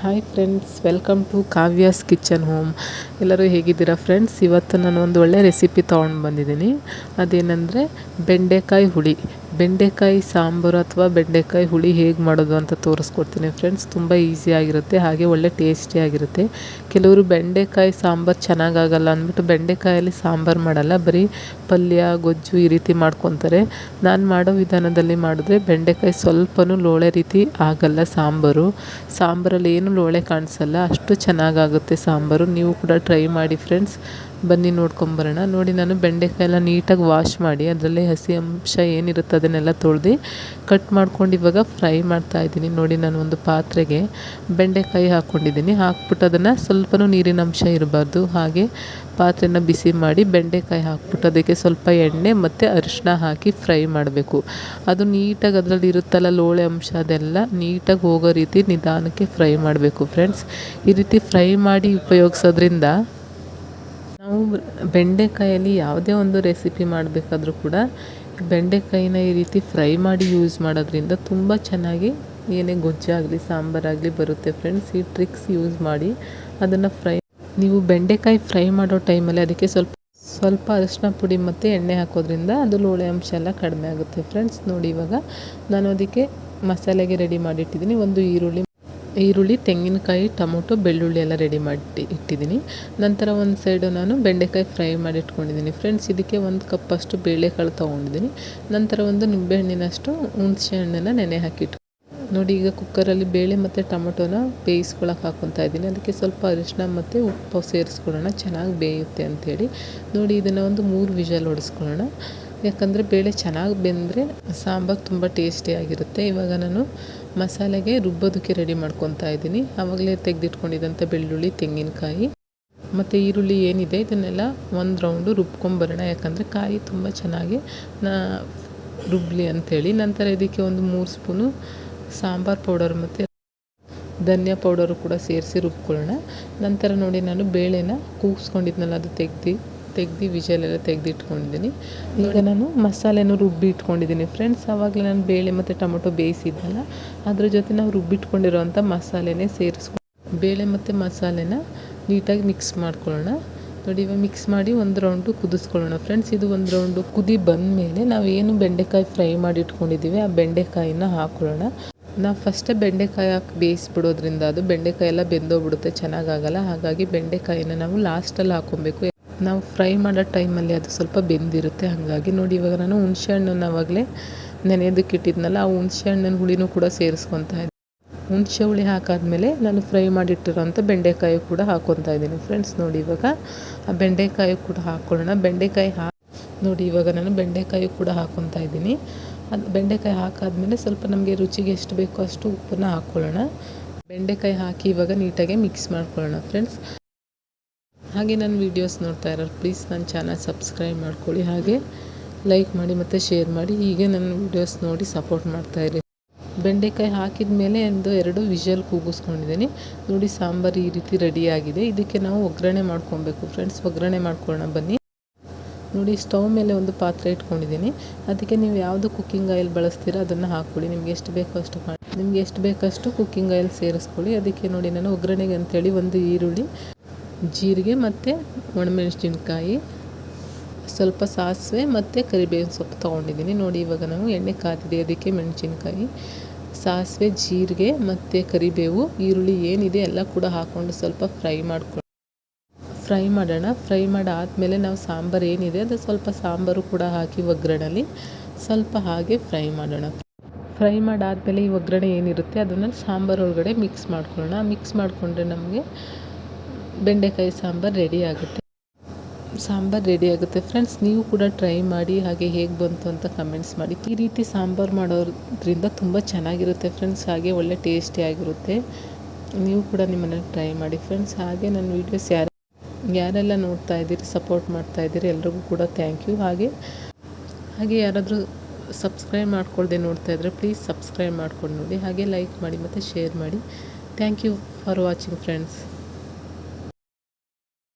Hi friends welcome to Kavya's kitchen home ಎಲ್ಲರೂ ಹೇಗಿದ್ದೀರಾ friends ಇವತ್ತು ನಾನು ಒಂದು ಒಳ್ಳೆ ರೆಸಿಪಿ ತೊಗೊಂಡು ಬಂದಿದ್ದೀನಿ ಅದೇನೆಂದರೆ ಬೆಂಡೆಕಾಯಿ ಹುಳಿ. ಬೆಂಡೆಕಾಯಿ ಸಾಂಬಾರು ಅಥವಾ ಬೆಂಡೆಕಾಯಿ ಹುಳಿ ಹೇಗೆ ಮಾಡೋದು ಅಂತ ತೋರಿಸ್ಕೊಡ್ತೀನಿ ಫ್ರೆಂಡ್ಸ್ ತುಂಬ ಈಸಿಯಾಗಿರುತ್ತೆ ಹಾಗೆ ಒಳ್ಳೆ ಟೇಸ್ಟಿಯಾಗಿರುತ್ತೆ ಕೆಲವರು ಬೆಂಡೆಕಾಯಿ ಸಾಂಬಾರು ಚೆನ್ನಾಗಾಗಲ್ಲ ಅಂದ್ಬಿಟ್ಟು ಬೆಂಡೆಕಾಯಲ್ಲಿ ಸಾಂಬಾರು ಮಾಡಲ್ಲ, ಬರೀ ಪಲ್ಯ, ಗೊಜ್ಜು ಈ ರೀತಿ ಮಾಡ್ಕೊತಾರೆ. ನಾನು ಮಾಡೋ ವಿಧಾನದಲ್ಲಿ ಮಾಡಿದ್ರೆ ಬೆಂಡೆಕಾಯಿ ಸ್ವಲ್ಪನೂ ಲೋಳೆ ರೀತಿ ಆಗಲ್ಲ ಸಾಂಬಾರು. ಸಾಂಬಾರಲ್ಲಿ ಏನು ಲೋಳೆ ಕಾಣಿಸಲ್ಲ, ಅಷ್ಟು ಚೆನ್ನಾಗಾಗುತ್ತೆ ಸಾಂಬಾರು. ನೀವು ಕೂಡ ಟ್ರೈ ಮಾಡಿ ಫ್ರೆಂಡ್ಸ್ ಬನ್ನಿ ನೋಡ್ಕೊಂಬರೋಣ. ನೋಡಿ, ನಾನು ಬೆಂಡೆಕಾಯೆಲ್ಲ ನೀಟಾಗಿ ವಾಶ್ ಮಾಡಿ, ಅದರಲ್ಲಿ ಹಸಿ ಅಂಶ ಏನಿರುತ್ತೆ ಅದನ್ನೆಲ್ಲ ತೊಳೆದು ಕಟ್ ಮಾಡ್ಕೊಂಡು ಇವಾಗ ಫ್ರೈ ಮಾಡ್ತಾ ಇದ್ದೀನಿ. ನೋಡಿ, ನಾನು ಒಂದು ಪಾತ್ರೆಗೆ ಬೆಂಡೆಕಾಯಿ ಹಾಕ್ಕೊಂಡಿದ್ದೀನಿ. ಹಾಕ್ಬಿಟ್ಟು ಅದನ್ನು ಸ್ವಲ್ಪನೂ ನೀರಿನ ಅಂಶ ಇರಬಾರ್ದು. ಹಾಗೆ ಪಾತ್ರೆನ ಬಿಸಿ ಮಾಡಿ ಬೆಂಡೆಕಾಯಿ ಹಾಕ್ಬಿಟ್ಟು ಅದಕ್ಕೆ ಸ್ವಲ್ಪ ಎಣ್ಣೆ ಮತ್ತು ಅರಿಶಿನ ಹಾಕಿ ಫ್ರೈ ಮಾಡಬೇಕು. ಅದು ನೀಟಾಗಿ ಅದರಲ್ಲಿ ಇರುತ್ತಲ್ಲ ಲೋಳೆ ಅಂಶ ಅದೆಲ್ಲ ನೀಟಾಗಿ ಹೋಗೋ ರೀತಿ ನಿಧಾನಕ್ಕೆ ಫ್ರೈ ಮಾಡಬೇಕು. ಫ್ರೆಂಡ್ಸ್ ಈ ರೀತಿ ಫ್ರೈ ಮಾಡಿ ಉಪಯೋಗಿಸೋದ್ರಿಂದ ನಾವು ಬೆಂಡೆಕಾಯಲ್ಲಿ ಯಾವುದೇ ಒಂದು ರೆಸಿಪಿ ಮಾಡಬೇಕಾದ್ರೂ ಕೂಡ ಬೆಂಡೆಕಾಯಿನ ಈ ರೀತಿ ಫ್ರೈ ಮಾಡಿ ಯೂಸ್ ಮಾಡೋದ್ರಿಂದ ತುಂಬ ಚೆನ್ನಾಗಿ ಏನೇ ಗೊಜ್ಜಾಗಲಿ ಸಾಂಬಾರಾಗಲಿ ಬರುತ್ತೆ ಫ್ರೆಂಡ್ಸ್. ಈ ಟ್ರಿಕ್ಸ್ ಯೂಸ್ ಮಾಡಿ ಅದನ್ನು ಫ್ರೈ ನೀವು ಬೆಂಡೆಕಾಯಿ ಫ್ರೈ ಮಾಡೋ ಟೈಮಲ್ಲಿ ಅದಕ್ಕೆ ಸ್ವಲ್ಪ ಸ್ವಲ್ಪ ಅರಿಶಿನ ಪುಡಿ ಮತ್ತು ಎಣ್ಣೆ ಹಾಕೋದ್ರಿಂದ ಅದು ಲೋಳೆ ಅಂಶ ಎಲ್ಲ ಕಡಿಮೆ ಆಗುತ್ತೆ ಫ್ರೆಂಡ್ಸ್. ನೋಡಿ ಇವಾಗ ನಾನು ಅದಕ್ಕೆ ಮಸಾಲೆಗೆ ರೆಡಿ ಮಾಡಿಟ್ಟಿದ್ದೀನಿ. ಒಂದು ಈರುಳ್ಳಿ ಈರುಳ್ಳಿ, ತೆಂಗಿನಕಾಯಿ, ಟೊಮೊಟೊ, ಬೆಳ್ಳುಳ್ಳಿ ಎಲ್ಲ ರೆಡಿ ಮಾಡಿ ಇಟ್ಟಿದ್ದೀನಿ. ನಂತರ ಒಂದು ಸೈಡು ನಾನು ಬೆಂಡೆಕಾಯಿ ಫ್ರೈ ಮಾಡಿ ಇಟ್ಕೊಂಡಿದ್ದೀನಿ. ಫ್ರೆಂಡ್ಸ್ ಇದಕ್ಕೆ ಒಂದು ಕಪ್ಪಷ್ಟು ಬೇಳೆಕಾಳು ತೊಗೊಂಡಿದ್ದೀನಿ. ನಂತರ ಒಂದು ನಿಂಬೆಹಣ್ಣಿನಷ್ಟು ಹುಣಸೆ ಹಣ್ಣನ್ನು ನೆನೆ ಹಾಕಿಟ್ಟು ನೋಡಿ, ಈಗ ಕುಕ್ಕರಲ್ಲಿ ಬೇಳೆ ಮತ್ತು ಟೊಮೊಟೊನ ಬೇಯಿಸ್ಕೊಳಕ್ಕೆ ಹಾಕ್ಕೊತಾ ಇದ್ದೀನಿ. ಅದಕ್ಕೆ ಸ್ವಲ್ಪ ಅರಿಶಿನ ಮತ್ತು ಉಪ್ಪು ಸೇರಿಸ್ಕೊಳ್ಳೋಣ. ಚೆನ್ನಾಗಿ ಬೇಯುತ್ತೆ ಅಂಥೇಳಿ ನೋಡಿ, ಇದನ್ನು ಒಂದು ಮೂರು ವಿಷಲ್ ಹೊಡೆಸ್ಕೊಳ್ಳೋಣ. ಯಾಕಂದರೆ ಬೇಳೆ ಚೆನ್ನಾಗಿ ಬೆಂದರೆ ಸಾಂಬಾರು ತುಂಬ ಟೇಸ್ಟಿಯಾಗಿರುತ್ತೆ ಇವಾಗ ನಾನು ಮಸಾಲೆಗೆ ರುಬ್ಬೋದಕ್ಕೆ ರೆಡಿ ಮಾಡ್ಕೊತಾ ಇದ್ದೀನಿ. ಆವಾಗಲೇ ತೆಗೆದಿಟ್ಕೊಂಡಿದ್ದಂಥ ಬೆಳ್ಳುಳ್ಳಿ, ತೆಂಗಿನಕಾಯಿ ಮತ್ತು ಈರುಳ್ಳಿ ಏನಿದೆ, ಇದನ್ನೆಲ್ಲ ಒಂದು ರೌಂಡು ರುಬ್ಕೊಂಬರೋಣ. ಯಾಕಂದರೆ ಕಾಯಿ ತುಂಬ ಚೆನ್ನಾಗಿ ನಾ ರುಬ್ಲಿ ಅಂಥೇಳಿ. ನಂತರ ಇದಕ್ಕೆ ಒಂದು ಮೂರು ಸ್ಪೂನು ಸಾಂಬಾರು ಪೌಡರ್ ಮತ್ತು ಧನಿಯಾ ಪೌಡರು ಕೂಡ ಸೇರಿಸಿ ರುಬ್ಕೊಳ್ಳೋಣ. ನಂತರ ನೋಡಿ ನಾನು ಬೇಳೆನ ಕೂಗಿಸ್ಕೊಂಡಿದ್ನಲ್ಲ, ಅದು ತೆಗ್ದು ತೆಗ್ದು ವಿಜಲೆಲ್ಲ ತೆಗೆದಿಟ್ಕೊಂಡಿದ್ದೀನಿ. ಈಗ ನಾನು ಮಸಾಲೆನೂ ರುಬ್ಬಿ ಇಟ್ಕೊಂಡಿದ್ದೀನಿ ಫ್ರೆಂಡ್ಸ್. ಆವಾಗಲೇ ನಾನು ಬೇಳೆ ಮತ್ತು ಟೊಮೊಟೊ ಬೇಯಿಸಿದ್ದಲ್ಲ, ಅದ್ರ ಜೊತೆ ನಾವು ರುಬ್ಬಿಟ್ಕೊಂಡಿರೋವಂಥ ಮಸಾಲೆನೇ ಸೇರಿಸ್ಕೊಂಡು ಬೇಳೆ ಮತ್ತು ಮಸಾಲೆನ ನೀಟಾಗಿ ಮಿಕ್ಸ್ ಮಾಡ್ಕೊಳ್ಳೋಣ. ನೋಡಿ, ಇವಾಗ ಮಿಕ್ಸ್ ಮಾಡಿ ಒಂದು ರೌಂಡು ಕುದಿಸ್ಕೊಳ್ಳೋಣ ಫ್ರೆಂಡ್ಸ್. ಇದು ಒಂದು ರೌಂಡು ಕುದಿ ಬಂದ ಮೇಲೆ ನಾವು ಏನು ಬೆಂಡೆಕಾಯಿ ಫ್ರೈ ಮಾಡಿ ಇಟ್ಕೊಂಡಿದ್ದೀವಿ ಆ ಬೆಂಡೆಕಾಯಿನ ಹಾಕೊಳ್ಳೋಣ. ನಾವು ಫಸ್ಟೇ ಬೆಂಡೆಕಾಯಿ ಹಾಕಿ ಬೇಯಿಸ್ಬಿಡೋದ್ರಿಂದ ಅದು ಬೆಂಡೆಕಾಯಿ ಎಲ್ಲ ಬೆಂದೋಗ್ಬಿಡುತ್ತೆ, ಚೆನ್ನಾಗಾಗಲ್ಲ. ಹಾಗಾಗಿ ಬೆಂಡೆಕಾಯಿನ ನಾವು ಲಾಸ್ಟಲ್ಲಿ ಹಾಕ್ಕೊಬೇಕು ನಾವು ಫ್ರೈ ಮಾಡೋ ಟೈಮಲ್ಲಿ ಅದು ಸ್ವಲ್ಪ ಬೆಂದಿರುತ್ತೆ. ಹಾಗಾಗಿ ನೋಡಿ, ಇವಾಗ ನಾನು ಹುಣಸೆ ಹಣ್ಣನ್ನು ಆವಾಗಲೇ ನೆನೆಯೋದಕ್ಕೆ ಇಟ್ಟಿದ್ನಲ್ಲ, ಆ ಹುಣಸೆ ಹಣ್ಣಿನ ಹುಳಿನೂ ಕೂಡ ಸೇರಿಸ್ಕೊತಾ ಇದ್ದೀನಿ. ಹುಣಸೆ ಹುಳಿ ಹಾಕಾದ್ಮೇಲೆ ನಾನು ಫ್ರೈ ಮಾಡಿಟ್ಟಿರೋಂಥ ಬೆಂಡೆಕಾಯಿ ಕೂಡ ಹಾಕ್ಕೊತಾ ಇದ್ದೀನಿ. ಫ್ರೆಂಡ್ಸ್, ನೋಡಿ, ಇವಾಗ ಆ ಬೆಂಡೆಕಾಯಿ ಕೂಡ ಹಾಕ್ಕೊಳ್ಳೋಣ ಬೆಂಡೆಕಾಯಿ ಹಾ, ನೋಡಿ, ಇವಾಗ ನಾನು ಬೆಂಡೆಕಾಯಿ ಕೂಡ ಹಾಕ್ಕೊತಾ ಇದ್ದೀನಿ. ಅದು ಬೆಂಡೆಕಾಯಿ ಹಾಕಾದ್ಮೇಲೆ ಸ್ವಲ್ಪ ನಮಗೆ ರುಚಿಗೆ ಎಷ್ಟು ಬೇಕೋ ಅಷ್ಟು ಉಪ್ಪನ್ನು ಹಾಕ್ಕೊಳ್ಳೋಣ ಬೆಂಡೆಕಾಯಿ ಹಾಕಿ ಇವಾಗ ನೀಟಾಗಿ ಮಿಕ್ಸ್ ಮಾಡ್ಕೊಳ್ಳೋಣ. ಫ್ರೆಂಡ್ಸ್ ಹಾಗೆ ನನ್ನ ವೀಡಿಯೋಸ್ ನೋಡ್ತಾ ಇರೋರು ಪ್ಲೀಸ್ ನನ್ನ ಚಾನಲ್ ಸಬ್ಸ್ಕ್ರೈಬ್ ಮಾಡ್ಕೊಳ್ಳಿ. ಹಾಗೆ ಲೈಕ್ ಮಾಡಿ ಮತ್ತು ಶೇರ್ ಮಾಡಿ. ಹೀಗೆ ನನ್ನ ವೀಡಿಯೋಸ್ ನೋಡಿ ಸಪೋರ್ಟ್ ಮಾಡ್ತಾಯಿರಿ ಬೆಂಡೆಕಾಯಿ ಹಾಕಿದ ಮೇಲೆ ಒಂದು ಎರಡು ವಿಷಲ್ ಕೂಗಿಸ್ಕೊಂಡಿದ್ದೀನಿ. ನೋಡಿ ಸಾಂಬಾರು ಈ ರೀತಿ ರೆಡಿಯಾಗಿದೆ ಇದಕ್ಕೆ ನಾವು ಒಗ್ಗರಣೆ ಮಾಡ್ಕೊಬೇಕು. ಫ್ರೆಂಡ್ಸ್ ಒಗ್ಗರಣೆ ಮಾಡ್ಕೊಳ್ಳೋಣ. ಬನ್ನಿ. ನೋಡಿ ಸ್ಟವ್ ಮೇಲೆ ಒಂದು ಪಾತ್ರೆ ಇಟ್ಕೊಂಡಿದ್ದೀನಿ. ಅದಕ್ಕೆ ನೀವು ಯಾವುದು ಕುಕ್ಕಿಂಗ್ ಆಯಿಲ್ ಬಳಸ್ತೀರಾ ಅದನ್ನು ಹಾಕ್ಕೊಳ್ಳಿ ನಿಮ್ಗೆ ಎಷ್ಟು ಬೇಕೋ ಅಷ್ಟು ಮಾಡಿ. ನಿಮ್ಗೆ ಎಷ್ಟು ಬೇಕಷ್ಟು ಕುಕ್ಕಿಂಗ್ ಆಯಿಲ್ ಸೇರಿಸ್ಕೊಳ್ಳಿ. ಅದಕ್ಕೆ ನೋಡಿ ನಾನು ಒಗ್ಗರಣೆಗೆ ಅಂತೇಳಿ ಒಂದು ಈರುಳ್ಳಿ ಜೀರಿಗೆ ಮತ್ತು ಒಣಮೆಣಸಿನ್ಕಾಯಿ, ಸ್ವಲ್ಪ ಸಾಸಿವೆ ಮತ್ತು ಕರಿಬೇವಿನ ಸೊಪ್ಪು ತೊಗೊಂಡಿದ್ದೀನಿ. ನೋಡಿ, ಇವಾಗ ನಾವು ಎಣ್ಣೆ ಕಾದಿದೆ, ಅದಕ್ಕೆ ಮೆಣಸಿನ್ಕಾಯಿ, ಸಾಸಿವೆ, ಜೀರಿಗೆ ಮತ್ತು ಕರಿಬೇವು, ಈರುಳ್ಳಿ ಏನಿದೆ ಎಲ್ಲ ಕೂಡ ಹಾಕ್ಕೊಂಡು ಸ್ವಲ್ಪ ಫ್ರೈ ಮಾಡ್ಕೊಂಡು ಫ್ರೈ ಮಾಡೋಣ. ಫ್ರೈ ಮಾಡಾದಮೇಲೆ ನಾವು ಸಾಂಬಾರು ಏನಿದೆ, ಅದು ಸ್ವಲ್ಪ ಸಾಂಬಾರು ಕೂಡ ಹಾಕಿ ಒಗ್ಗರಣೆಲಿ ಸ್ವಲ್ಪ ಹಾಗೆ ಫ್ರೈ ಮಾಡೋಣ. ಫ್ರೈ ಮಾಡಾದಮೇಲೆ ಈ ಒಗ್ಗರಣೆ ಏನಿರುತ್ತೆ, ಅದನ್ನು ಸಾಂಬಾರು ಒಳಗಡೆ ಮಿಕ್ಸ್ ಮಾಡ್ಕೊಳ್ಳೋಣ. ಮಿಕ್ಸ್ ಮಾಡಿಕೊಂಡ್ರೆ ನಮಗೆ ಬೆಂಡೆಕಾಯಿ ಸಾಂಬಾರು ರೆಡಿ ಆಗುತ್ತೆ. ಸಾಂಬಾರು ರೆಡಿ ಆಗುತ್ತೆ. ಫ್ರೆಂಡ್ಸ್ ನೀವು ಕೂಡ ಟ್ರೈ ಮಾಡಿ, ಹಾಗೆ ಹೇಗೆ ಬಂತು ಅಂತ ಕಮೆಂಟ್ಸ್ ಮಾಡಿ. ಈ ರೀತಿ ಸಾಂಬಾರು ಮಾಡೋದ್ರಿಂದ ತುಂಬ ಚೆನ್ನಾಗಿರುತ್ತೆ ಫ್ರೆಂಡ್ಸ್ ಹಾಗೆ ಒಳ್ಳೆ ಟೇಸ್ಟಿಯಾಗಿರುತ್ತೆ ನೀವು ಕೂಡ ನಿಮ್ಮನ್ನು ಟ್ರೈ ಮಾಡಿ ಫ್ರೆಂಡ್ಸ್ ಹಾಗೆ ನನ್ನ ವೀಡಿಯೋಸ್ ಯಾರು, ಯಾರೆಲ್ಲ ನೋಡ್ತಾ ಇದ್ದೀರಿ ಸಪೋರ್ಟ್ ಮಾಡ್ತಾ ಇದ್ದೀರಿ, ಎಲ್ರಿಗೂ ಕೂಡ ಥ್ಯಾಂಕ್ ಯು ಹಾಗೆ ಹಾಗೆ ಯಾರಾದರೂ ಸಬ್ಸ್ಕ್ರೈಬ್ ಮಾಡ್ಕೊಳ್ದೆ ನೋಡ್ತಾ ಇದ್ದರೆ ಪ್ಲೀಸ್ ಸಬ್ಸ್ಕ್ರೈಬ್ ಮಾಡ್ಕೊಂಡು ನೋಡಿ. ಹಾಗೆ ಲೈಕ್ ಮಾಡಿ ಮತ್ತು ಶೇರ್ ಮಾಡಿ. Thank you for watching friends